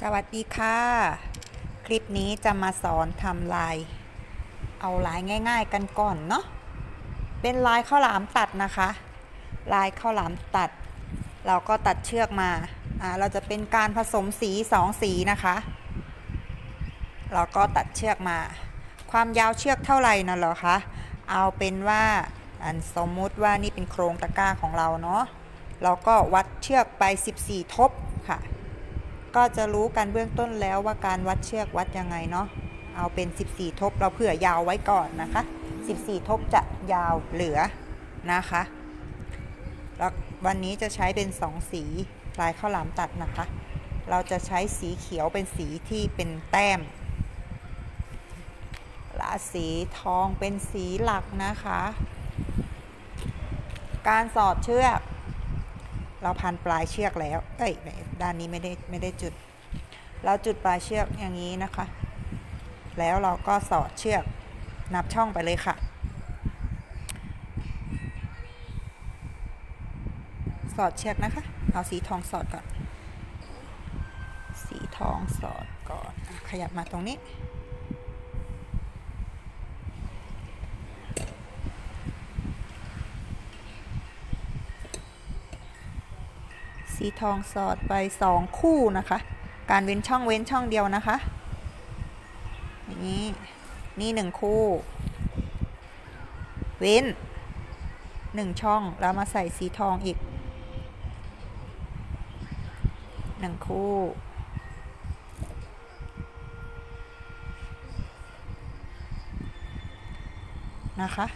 สวัสดีค่ะ คลิปนี้จะมาสอนทำลาย เอาลายง่าย ๆ กันก่อนเนาะเป็นลายข้าวหลามตัดนะคะ ลายข้าวหลามตัด เราก็ตัดเชือกมาอ่าเราจะเป็นการผสมสีสองสีนะคะ เราก็ตัดเชือกมา ความยาวเชือกเท่าไหร่นะเหรอคะเอาเป็นว่าอันสมมุติว่านี่เป็นโครงตะกร้าของเราเนาะเราก็วัดเชือกไป 14 ทบค่ะ ก็จะรู้กันเบื้องต้นแล้วว่าการวัดเชือกวัดยังไงเนาะเอาเป็น 14 ทบเราเผื่อยาวไว้ก่อนนะคะ 14 ทบจะยาวเหลือนะคะแล้ววันนี้จะใช้เป็น 2 สีลายข้าวหลามตัดนะคะ เราจะใช้สีเขียวเป็นสีที่เป็นแต้มและสีทองเป็นสีหลักนะคะ การสอดเชือก เราพันปลายเชือกแล้ว เอ้ยด้านนี้ไม่ได้ไม่ได้จุด เราจุดปลายเชือกอย่างนี้นะคะ แล้วเราก็สอดเชือกนับช่องไปเลยค่ะ สอดเชือกนะคะ เอาสีทองสอดก่อน สีทองสอดก่อน ขยับมาตรงนี้ สีทองสอดไปสองคู่นะคะ การเว้นช่องเว้นช่องเดียวนะคะ นี้นี่หนึ่งคู่ เว้นหนึ่งช่องแล้วมาใส่สีทองอีกหนึ่งคู่นะคะ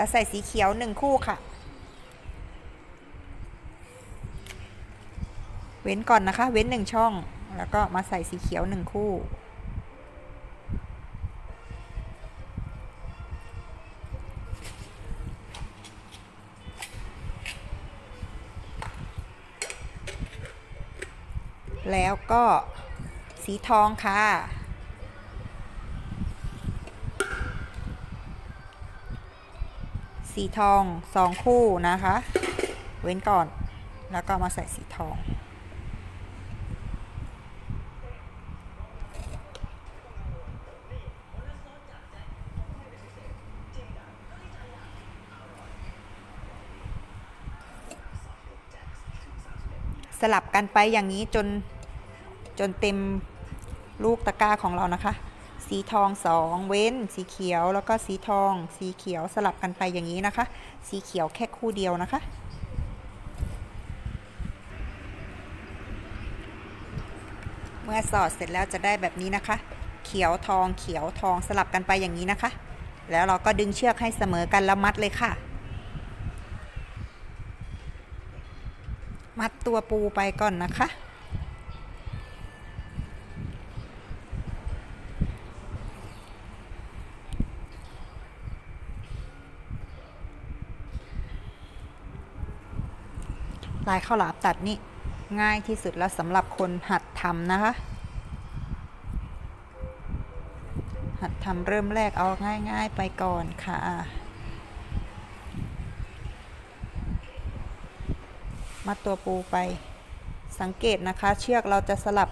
แล้วใส่สีเขียวหนึ่งคู่ค่ะ เว้นก่อนนะคะ เว้นหนึ่งช่อง แล้วก็มาใส่สีเขียวหนึ่งคู่ แล้วก็สีทองค่ะ สีทองสองคู่นะคะ เว้นก่อนแล้วก็มาใส่สีทอง สลับกันไปอย่างนี้จนจนเต็มลูกตะกร้าของเรานะคะ สีทองสองเว้น สีเขียวแล้วก็สีทอง สีเขียวสลับกันไปอย่างนี้นะคะ สีเขียวแค่คู่เดียวนะคะ เมื่อสอดเสร็จแล้วจะได้แบบนี้นะคะ เขียวทองเขียวทองสลับกันไปอย่างนี้นะคะ แล้วเราก็ดึงเชือกให้เสมอกันแล้วมัดเลยค่ะ มัดตัวปูไปก่อนนะคะ ลายข้าวหลามตัดนี่ง่ายที่สุดแล้วสำหรับคนหัดทำนะคะ หัดทำเริ่มแรกเอาง่าย ๆ ไปก่อนค่ะมัดตัวปูไป สังเกตนะคะ เชือกเราจะสลับ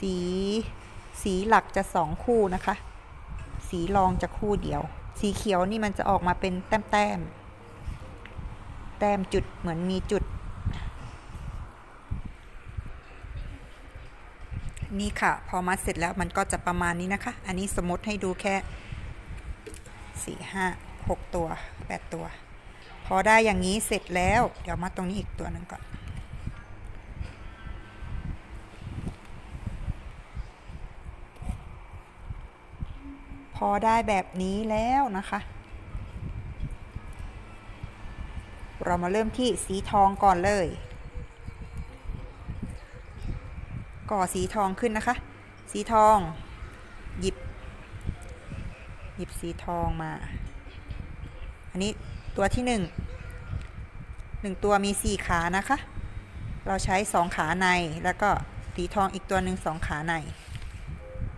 สี สีหลักจะสองคู่นะคะ สีรองจะคู่เดียว สีเขียวนี่มันจะออกมาเป็นแต้มแต้มๆ แต้มจุดเหมือนมีจุด นี่ค่ะ พอมัดเสร็จแล้วมันก็จะประมาณนี้นะคะ อันนี้สมมติให้ดูแค่สี่ห้าหกตัวแปดตัว พอได้อย่างนี้เสร็จแล้ว เดี๋ยวมาตรงนี้อีกตัวหนึ่งก่อนพอได้แบบนี้แล้วนะคะ เรามาเริ่มที่สีทองก่อนเลย ก่อสีทองขึ้นนะคะ สีทอง หยิบ หยิบสีทองมา อันนี้ตัวที่หนึ่งหนึ่งตัวมีสี่ขานะคะ เราใช้สองขาในแล้วก็สีทองอีกตัวหนึ่งสองขาใน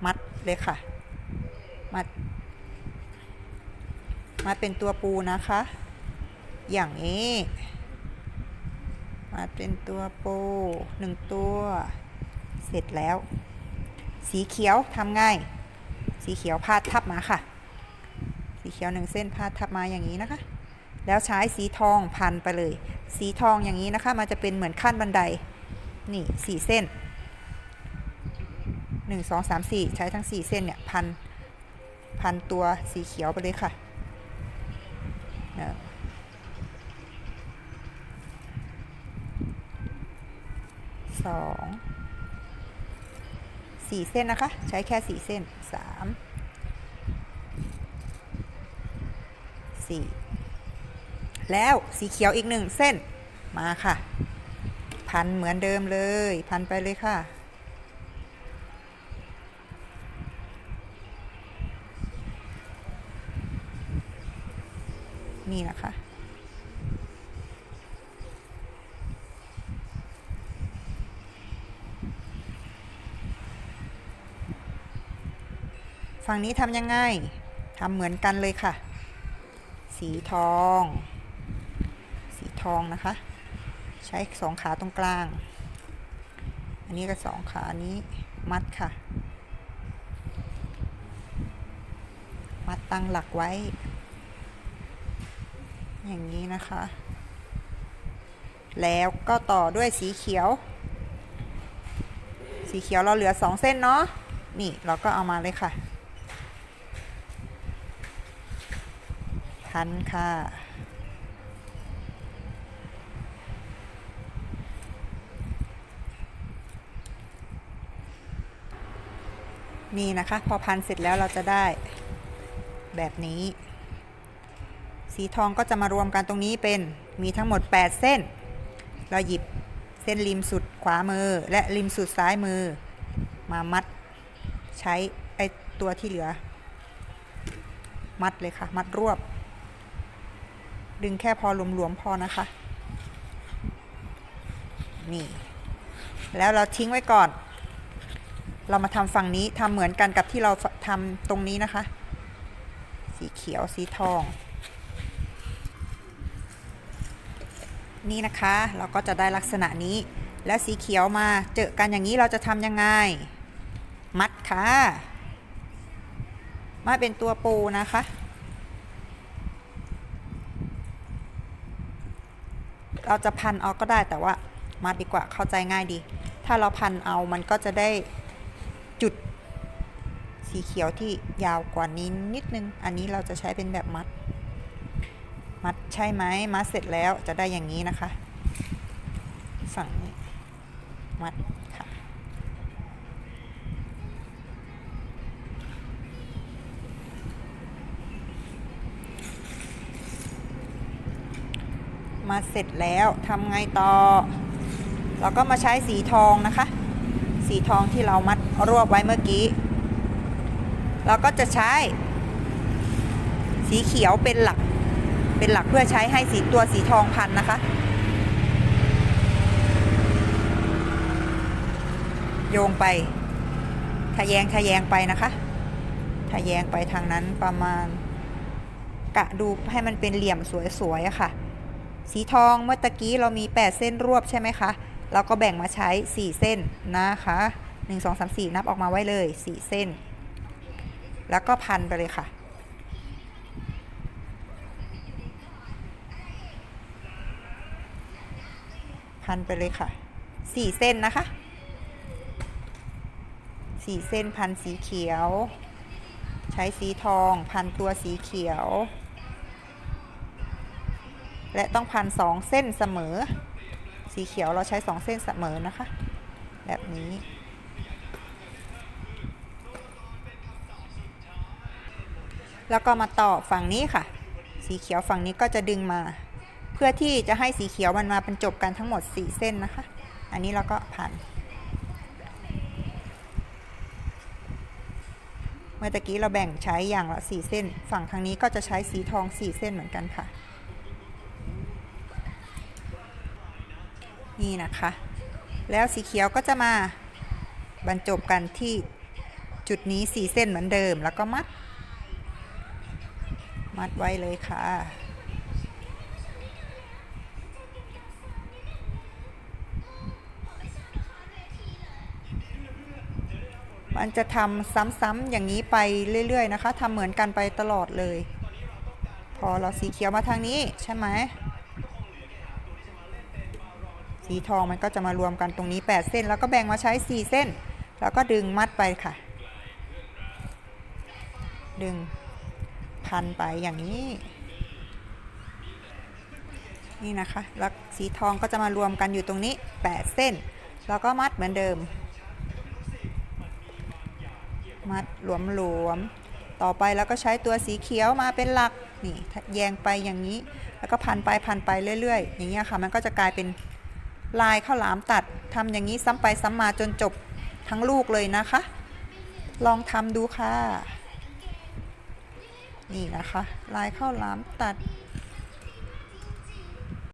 มัดเลยค่ะ มัด มัดเป็นตัวปูนะคะ อย่างนี้มาเป็นตัวโปหนึ่งตัว เสร็จแล้ว สีเขียวทำง่าย สีเขียวพาดทับมาค่ะ สีเขียวหนึ่งเส้นพาดทับมาอย่างนี้นะคะ แล้วใช้สีทองพันไปเลย สีทองอย่างนี้นะคะ มันจะเป็นเหมือนขั้นบันได นี่สี่เส้นหนึ่งสองสามสี่ใช้ทั้งสี่เส้นเนี่ยพันพันตัวสีเขียวไปเลยค่ะหนึ่ง สองสี่เส้นนะคะ ใช้แค่สี่เส้นสามสี่แล้วสีเขียวอีกหนึ่งเส้นมาค่ะ พันเหมือนเดิมเลย พันไปเลยค่ะ นี่นะคะ ฝั่งนี้ทำยังไงทำเหมือนกันเลยค่ะ สีทอง สีทองนะคะ ใช้สองขาตรงกลาง อันนี้ก็สองขานี้มัดค่ะ มัดตั้งหลักไว้ อย่างนี้นะคะ แล้วก็ต่อด้วยสีเขียว สีเขียวเราเหลือสองเส้นเนาะนี่เราก็เอามาเลยค่ะ พันค่ะ นี่นะคะ พอพันเสร็จแล้วเราจะได้แบบนี้ สีทองก็จะมารวมกันตรงนี้เป็นมีทั้งหมด 8 เส้น เราหยิบเส้นริมสุดขวามือ และริมสุดซ้ายมือ มามัดใช้ไอตัวที่เหลือ มัดเลยค่ะ มัดรวบ ดึงแค่พอหลวมๆพอนะคะ นี่ แล้วเราทิ้งไว้ก่อน เรามาทำฝั่งนี้ทำเหมือนกันกับที่เราทำตรงนี้นะคะ สีเขียวสีทอง นี่นะคะ เราก็จะได้ลักษณะนี้แล้วสีเขียวมาเจอกันอย่างนี้เราจะทำยังไง มัดค่ะมาเป็นตัวปูนะคะ เราจะพันเอาก็ได้แต่ว่ามัดดีกว่าเข้าใจง่ายดี ถ้าเราพันเอามันก็จะได้จุดสีเขียวที่ยาวกว่านี้นิดนึง อันนี้เราจะใช้เป็นแบบมัด มัดใช่ไหมมัดเสร็จแล้วจะได้อย่างนี้นะคะ สั่งมัดค่ะ มาเสร็จแล้วทำไงต่อ เราก็มาใช้สีทองนะคะ สีทองที่เรามัดรวบไว้เมื่อกี้ เราก็จะใช้สีเขียวเป็นหลัก เป็นหลักเพื่อใช้ให้สีตัวสีทองพันนะคะ โยงไปทะแยงทะแยงไปนะคะทะแยงไปทางนั้นประมาณกะดูให้มันเป็นเหลี่ยมสวยๆอะค่ะ สีทองเมื่อตะกี้เรามี 8 เส้นรวบใช่ไหมคะเราก็แบ่งมาใช้ 4 เส้นนะคะ 1 2 3 4 นับออกมาไว้เลย 4 เส้น แล้วก็พันไปเลยค่ะ พันไปเลยค่ะ 4 เส้นนะคะ 4 เส้นพันสีเขียว ใช้สีทอง พันตัวสีเขียว และต้องพันสองเส้นเสมอ สีเขียวเราใช้สองเส้นเสมอนะคะ แบบนี้ แล้วก็มาต่อฝั่งนี้ค่ะ สีเขียวฝั่งนี้ก็จะดึงมา เพื่อที่จะให้สีเขียวมันมาบรรจบกันทั้งหมด 4 เส้นนะคะ อันนี้เราก็พันเมื่อตะกี้เราแบ่งใช้อย่างละ 4 เส้น ฝั่งทางนี้ก็จะใช้สีทอง 4 เส้นเหมือนกันค่ะ นี่นะคะ แล้วสีเขียวก็จะมาบรรจบกันที่จุดนี้สีเส้นเหมือนเดิมแล้วก็มัด มัดไว้เลยค่ะ มันจะทำซ้ำๆอย่างนี้ไปเรื่อย ๆ นะคะทำเหมือนกันไปตลอดเลย พอเราสีเขียวมาทางนี้ใช่ไหม สีทองมันก็จะมารวมกันตรงนี้ 8 เส้น แล้วก็แบ่งมาใช้ 4 เส้น แล้วก็ดึงมัดไปค่ะ ดึงพันไปอย่างนี้ นี่นะคะ แล้วสีทองก็จะมารวมกันอยู่ตรงนี้ 8 เส้น แล้วก็มัดเหมือนเดิม มัดหลวมๆต่อไปแล้วก็ใช้ตัวสีเขียวมาเป็นหลักนี่แยงไปอย่างนี้ แล้วก็พันไปพันไปเรื่อย ๆ อย่างเงี้ยค่ะ มันก็จะกลายเป็น ลายข้าวหลามตัดทำอย่างนี้ซ้ำไปซ้ำมาจนจบทั้งลูกเลยนะคะ ลองทำดูค่ะ นี่นะคะ ลายข้าวหลามตัด